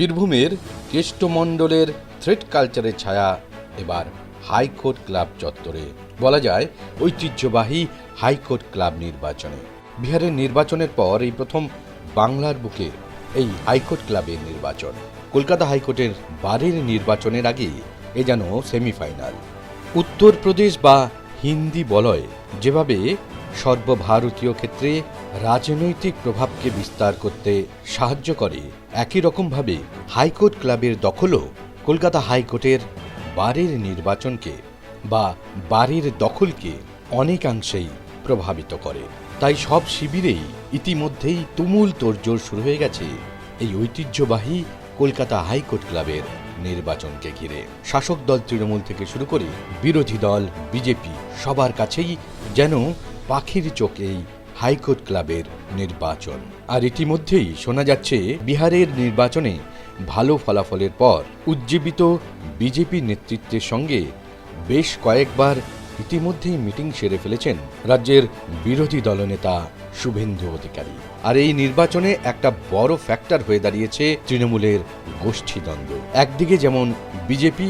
বীরভূমের কেষ্টমণ্ডলের থ্রেড কালচারের ছায়া এবার হাইকোর্ট ক্লাব চত্বরে। বলা যায়, ঐতিহ্যবাহী হাইকোর্ট ক্লাব নির্বাচনে। বিহারের নির্বাচনের পর এই প্রথম বাংলার বুকে এই হাইকোর্ট ক্লাবের নির্বাচন। কলকাতা হাইকোর্টের বারের নির্বাচনের আগে এ যেন সেমিফাইনাল। উত্তরপ্রদেশ বা হিন্দি বলয় যেভাবে সর্বভারতীয় ক্ষেত্রে রাজনৈতিক প্রভাবকে বিস্তার করতে সাহায্য করে। একই রকমভাবে হাইকোর্ট ক্লাবের দখলও কলকাতা হাইকোর্টের বারের নির্বাচনকে বা বারের দখলকে অনেকাংশেই প্রভাবিত করে। তাই সব শিবিরেই ইতিমধ্যেই তুমুল তোড়জোড় শুরু হয়ে গেছে এই ঐতিহ্যবাহী কলকাতা হাইকোর্ট ক্লাবের নির্বাচনকে ঘিরে। শাসক দল তৃণমূল থেকে শুরু করে বিরোধী দল, বিজেপি সবার কাছেই যেন পাখির চোখেই হাইকোর্ট ক্লাবের নির্বাচন। আর ইতিমধ্যেই শোনা যাচ্ছে, বিহারের নির্বাচনে ভালো ফলাফলের পর উজ্জীবিত বিজেপি নেতৃত্বের সঙ্গে বেশ কয়েকবার ইতিমধ্যেই মিটিং সেরে ফেলেছেন রাজ্যের বিরোধী দলনেতা শুভেন্দু অধিকারী। আর এই নির্বাচনে একটা বড় ফ্যাক্টর হয়ে দাঁড়িয়েছে তৃণমূলের গোষ্ঠীদ্বন্দ্ব একদিকে যেমন বিজেপি,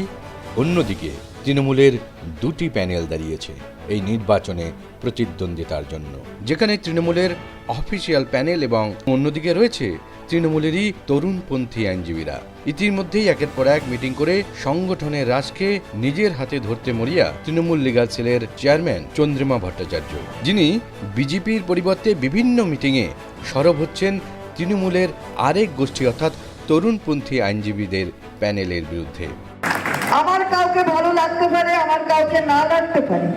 অন্যদিকে তৃণমূলের দুটি প্যানেল দাঁড়িয়েছে। এই নির্বাচনে প্রতিদ্বন্দ্বিতার জন্য। যেখানে তৃণমূলের অফিসিয়াল প্যানেল এবং অন্যদিকে রয়েছে তৃণমূলেরই তরুণপন্থী আইনজীবীরা। ইতিমধ্যেই একের পর এক মিটিং করে সংগঠনের রাজকে নিজের হাতে ধরতে মরিয়া তৃণমূল লিগাল সেলের চেয়ারম্যান চন্দ্রিমা ভট্টাচার্য, যিনি বিজেপির পরিবর্তে বিভিন্ন মিটিংয়ে সরব হচ্ছেন তৃণমূলের আরেক গোষ্ঠী অর্থাৎ তরুণপন্থী আইনজীবীদের প্যানেলের বিরুদ্ধে। আমার কাউকে ভালো লাগতে পারে, আমার কাউকে না লাগতে পারে।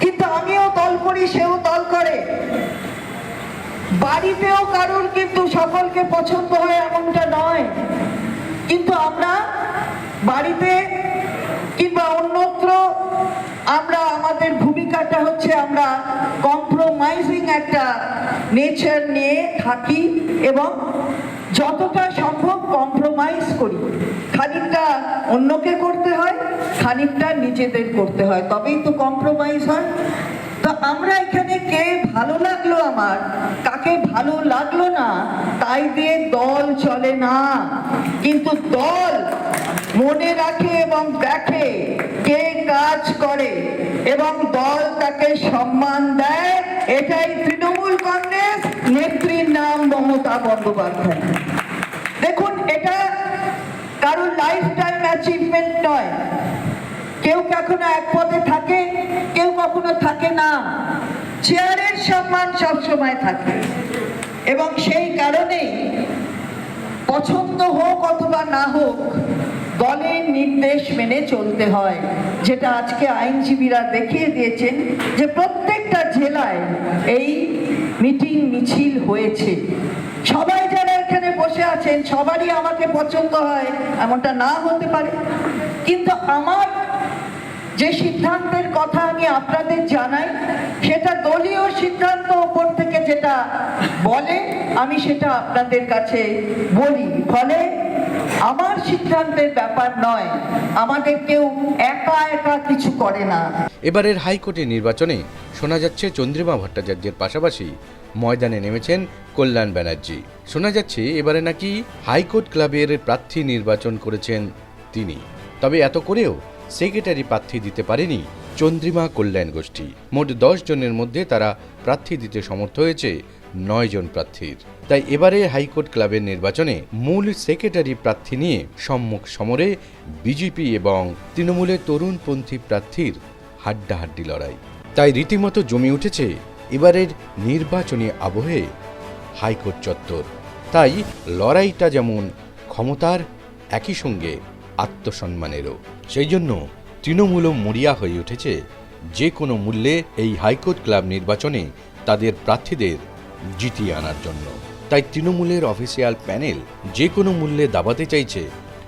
কিন্তু আমিও দল করি, সেও দল করে। বাড়িতেও কারোর কিন্তু সকলকে পছন্দ হয় এমনটা নয়। কিন্তু আমরা বাড়িতে কিংবা অন্যত্র আমরা, আমাদের ভূমিকাটা হচ্ছে আমরা কম্প্রোমাইজিং একটা নেচার নিয়ে থাকি এবং যতটা সম্ভব কম্প্রোমাইজ করি। খানিকটা অন্যকে করতে হয়, খানিকটা নিজেদের করতে হয়, তবেই তো কম্প্রোমাইজ হয়। তো আমরা এখানে কে ভালো লাগল আমার, কাকে ভালো লাগল না, তাই দিয়ে দল চলে না। কিন্তু দল মনে রাখে এবং দেখে কে কাজ করে এবং দল তাকে সম্মান দেয়, এটাই তৃণমূল কংগ্রেস। নেত্রীর নাম মমতা বন্দ্যোপাধ্যায়। কারোর লাইফ টাইম অ্যাচিভমেন্ট নয়। কেউ কখনো এক পদে থাকে, কেউ কখনো থাকে না। চেয়ারের সম্মান সব সময় থাকে। এবং সেই কারণেই পছন্দ হোক অথবা না হোক, দলের নির্দেশ মেনে চলতে হয়। যেটা আজকে আইনজীবীরা দেখিয়ে দিয়েছেন যে প্রত্যেকটা জেলায় এই মিটিং মিছিল হয়েছে। সবাই যারা এখানে বসে আছেন সবারই আমাকে পছন্দ হয়, এমনটা না হতে পারে। কিন্তু আমার যে সিদ্ধান্তের কথা আমি আপনাদের জানাই, সেটা দলীয় সিদ্ধান্ত ওপর থেকে যেটা বলে, আমি সেটা আপনাদের কাছে বলি। ফলে আমার সিদ্ধান্তের ব্যাপার নয়। আমাদের কেউ একা একা কিছু করে না। এবারের হাইকোর্টের নির্বাচনে শোনা যাচ্ছে চন্দ্রিমা ভট্টাচার্যের পাশাপাশি ময়দানে নেমেছেন কল্যাণ ব্যানার্জি। শোনা যাচ্ছে এবারে নাকি হাইকোর্ট ক্লাবের প্রার্থী নির্বাচন করেছেন তিনি। তবে এত করেও সেক্রেটারি প্রার্থী দিতে পারেনি চন্দ্রিমা কল্যাণ গোষ্ঠী। মোট দশ জনের মধ্যে তারা প্রার্থী দিতে সমর্থ হয়েছে, নয় জন প্রার্থীর। তাই এবারে হাইকোর্ট ক্লাবের নির্বাচনে মূল সেক্রেটারি প্রার্থী নিয়ে সম্মুখ সমরে বিজেপি এবং তৃণমূলের তরুণপন্থী প্রার্থীর হাড্ডাহাড্ডি লড়াই। তাই রীতিমতো জমে উঠেছে এবারের নির্বাচনী আবহে হাইকোর্ট চত্বর। তাই লড়াইটা যেমন ক্ষমতার, একই সঙ্গে আত্মসম্মানেরও। সেই জন্য তৃণমূলও মরিয়া হয়ে উঠেছে। যে কোনো মূল্যে এই হাইকোর্ট ক্লাব নির্বাচনে তাদের প্রার্থীদের জিতিয়ে আনার জন্য। তাই তৃণমূলের অফিসিয়াল প্যানেল যে কোনো মূল্যে দাবাতে চাইছে।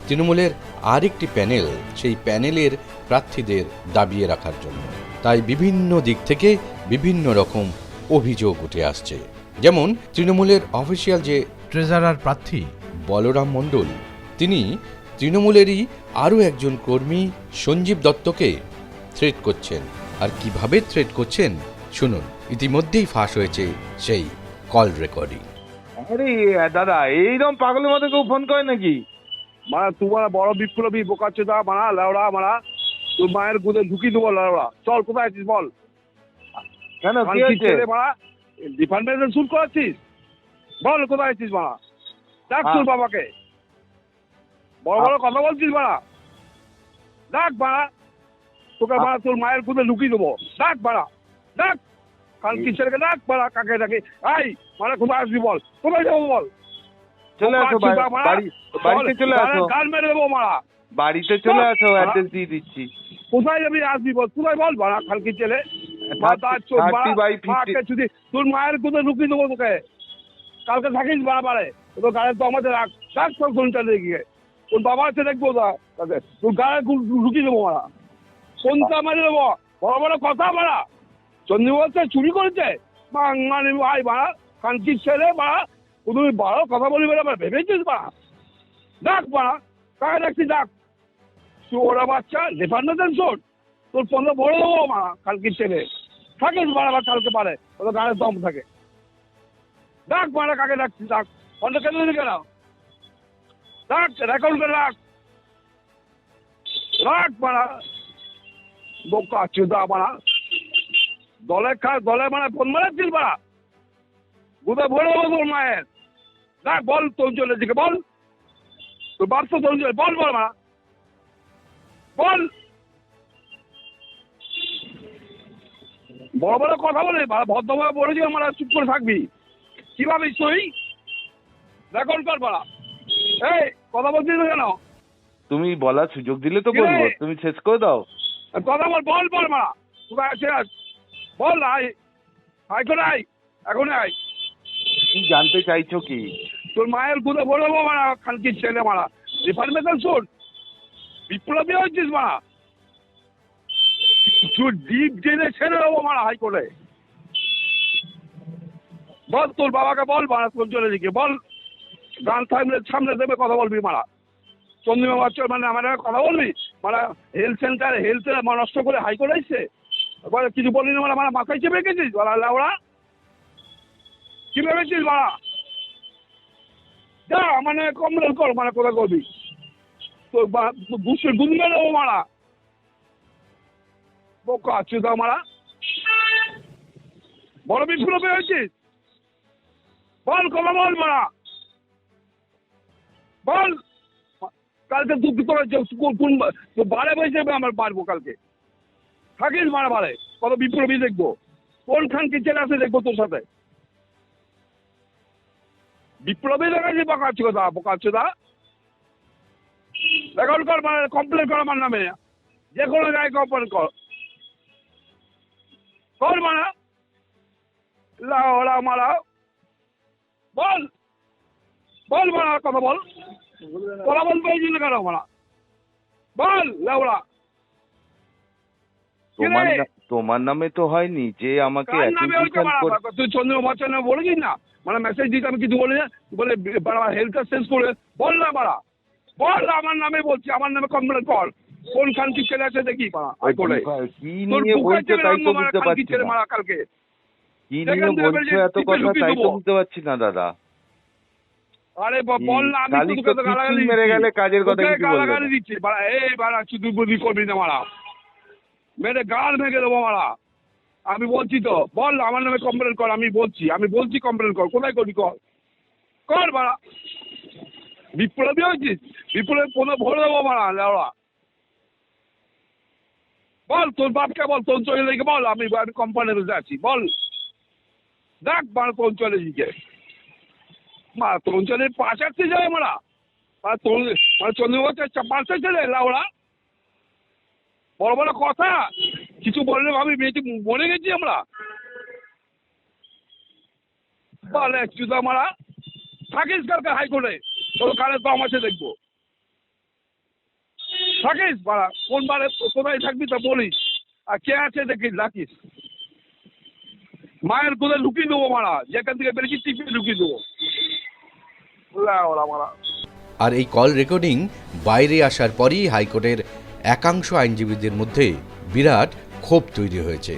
তৃণমূলের আরেকটি প্যানেল সেই প্যানেলের প্রার্থীদের দাবিয়ে রাখার জন্য। তাই বিভিন্ন দিক থেকে বিভিন্ন রকম অভিযোগ উঠে আসছে। যেমন তৃণমূলের অফিসিয়াল যে ট্রেজারার প্রার্থী বলরাম মণ্ডল তিনি তৃণমূলেরই আরও একজন কর্মী সঞ্জীব দত্তকে থ্রেট করছেন। আর কীভাবে থ্রেট করছেন শুনুন। ইতিমধ্যেই ফাঁস হয়েছে সেই কল রেকর্ডিং আরে দাদা এইরকম পাগলের মতো কেউ ফোন করে নাকি? মানে তোমার বড় বিপ্লবী বোকাচ্চোদা মারা লেওড়া মারা। তোর মায়ের গুদে ঢুকি দেবো লেওড়া চল কোথায় আছিস বল? কেন কি হয়েছে মারা? ডিপার্টমেন্টে শুট করাচ্ছিস বল কোথায় আছিস মারা? ডাক তোর হ্যাঁ। বাবাকে। বড় বড় কথা বলছিস মারা ডাক মারা তোকে মারা তোর মায়ের গুদে ঢুকি দেবো। ডাক মারা ডাক কালকে ছেলেকে ডাক মারা কাকে ডাকে। আই মানে কোথায় আসবি বল। কোথায় যাব বল? চলে আসো বাড়ি-। বাড়ি- বাড়িতে চলে আসো। মেরে দেবো মারা বাড়িতে চলে আসো? অ্যাড্রেস দিয়ে দিচ্ছি। কোথায় যাবি আসবি বল? কোথায় বল বাড়া কালকে ছেলে তোর মায়ের কোথায় ঢুকিয়ে দেবো তোকে। কালকে থাকিস বাড়া বাড়ে তোর গাড়ি তো আমাদের রাখ। রাখ তোর ঘণ্টা গিয়ে তোর বাবা আছে দেখব তাকে। তোর গায়ে ঢুকিয়ে দেবো মারা। কোনটা মারি দেবো। বড় বড় কথা বাড়া চন্দ্র বলছে, চুরি করেছে? বাঙালি ভাই বাড়া কানকির ছেলে বাড়া তুমি বাড়ো কথা বলি বেড়া ভেবেছিস বাড়া ডাক বাড়া কাকে ডাকছিস ডাক? তুই ওরা বাচ্চা লেফান্ডার শোট তোর পনেরো বড় দেবো মা কালকে ছেলে। থাকিস বাড়াবার কালকে পারে। ওদের গানের দম থাকে। ডাক মারা, কাকে ডাকছিস ডাক? পনেরো কেন দিকে কেন? ডাক রেকর্ড করে রাখ রাখ মারা। বোকা চুদা মারা। দলে খা, দলে মানে ফোন মারাচ্ছিস মারা। গুদে ভরে দেবো তোর মায়ের। ডাক বল, তোর জন্য দিকে বল। তোর বাপ তো বল বল, মারা। বল। বড় বড় কথা বলে ভদ্রভাবে বলেছি আমরা চুপ করে থাকবি। কীভাবে তুই? রেকর্ড কর পাড়া এই কথা বলছিস কেন? তুমি বলার সুযোগ দিলে তো বলব তুমি শেষ করে দাও। কথা বল বল বল মারা কোথায় আছে? বল আই আই করে আই এখন আই তুমি জানতে চাইছো কি? তোর মায়ের গুদে বলে দেবো মারা খানকির ছেলে মারা। রিফার্মেশন শোন। বিপ্লবী হয়েছিস মারা তুই ডিপ জেনে ছেড়ে দেবো মারা হাইকোর্টে বল তোর বাবাকে বল মারা তোর চলে দিকে বল। গান সামনে সামনে দেবে, কথা বলবি মারা। চন্দ্রিমা বাচ্চা মানে আমার কথা বলবি? মানে হেলথ সেন্টার হেলথ নষ্ট করে হাইকোর্ট এসছে। এবারে কিছু বললি না মানে মাথায় চেপে গেছিস? বলা কি ভেবেছিস মারা? যা মানে কমপ্লেন কর মানে কোথায় করবি তো বুসের গুন মেরে ও মারা। বোকা আছে তো মারা। বড় বিপ্লব হয়েছিস বল, কথা বল মারা। বল। কালকে তুই কি তোর কোন বারে বসে আমার পারব কালকে। থাকিস মারা বারে, কত বিপ্লবী দেখব। কোন খানকে ছেলে আছে দেখব তোর সাথে। বিপ্লবী দেখাচ্ছি বোকাচ্ছি কথা বোকাচ্ছি দা রেকর্ড কর মানে কমপ্লেন কর আমার নামে। যে কোনো জায়গায় কমপ্লেন কর। কর মানে। লাওড়া মারা বল। বল মারা কথা বল। কথা বলতে পারছি না কেন মারা বল লাউড়া তোমার তোমার নামে তো হয়নি যে আমাকে তুই চন্দ্র বলেছিস না? মানে মেসেজ দিতে আমি কিছু বলি না বলে হেলথ চেঞ্জ করে। বল না মারা বল আমার নামে বলছি। আমার নামে কমপ্লেন কর। কোন খানকি ছেলে আছে দেখি করে কি নিয়ে বলছো তাই তো বুঝতে পারছি না। কি নিয়ে বলছো এত কথা তাই তো বুঝতে পারছি না দাদা। আরে বল না আমি তোকে তো গালাগালি মেরে গেলে কাজের কথা কিছু বলবে গালাগালি দিচ্ছি। বাড়া এই বাড়া শুধু বুদ্ধি করবি না মারা। মেরে গাল ভেঙে দেবো মারা। আমি বলছি তো বল আমার নামে কমপ্লেন কর আমি বলছি আমি বলছি কমপ্লেন কর কোথায় করবি কর? কর মারা। বিপ্লবী হয়েছিস? বিপ্লবী কোনো ভরে দেবো মারা লেওড়া। বল তোর বাপকে বল তোর চলে বল আমি আমি কোম্পানিতে যাচ্ছি বল। দেখ মারা তোর চলে দিকে আসতে যায় মারা। আর তোর মানে চন্দ্রবাচ্চা পাশে চলে লাউড়া। বড় বড় কথা, কিছু বললে ভাবি, মেয়েটি মরে গেছি আমরা। বলে চুদা মারা, থাকিস কালকে হাইকোর্টে? তোর কালে তো আমার দেখব। থাকিস মারা, কোন বারে, কোথায় থাকবি তা বলিস। আর কে আছে দেখিস রাখিস মায়ের কোথায় লুকিয়ে দেবো মারা, যেখান থেকে বেরিয়েছি টিপে লুকিয়ে দেবো। আর এই কল রেকর্ডিং বাইরে আসার পরই হাইকোর্টের একাংশ আইনজীবীদের মধ্যে বিরাট ক্ষোভ তৈরি হয়েছে।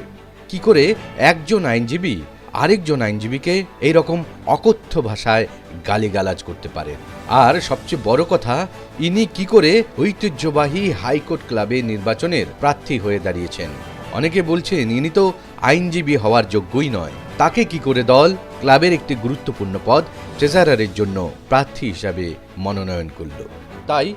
কি করে একজন আইনজীবী আরেকজন আইনজীবীকে এই রকম অকথ্য ভাষায় গালিগালাজ করতে পারেন আর সবচেয়ে বড় কথা, ইনি কি করে ঐতিহ্যবাহী হাইকোর্ট ক্লাবে নির্বাচনের প্রার্থী হয়ে দাঁড়িয়েছেন? অনেকে বলছেন, ইনি তো আইনজীবী হওয়ার যোগ্যই নয়। তাকে কি করে দল? ক্লাবের একটি গুরুত্বপূর্ণ পদ ট্রেজারারের জন্য প্রার্থী হিসাবে মনোনয়ন করল। তাই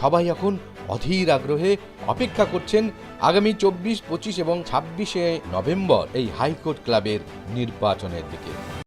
সবাই এখন অধীর আগ্রহে অপেক্ষা করছেন আগামী চব্বিশ, পঁচিশ এবং ছাব্বিশে নভেম্বর এই হাইকোর্ট ক্লাবের নির্বাচনের দিকে।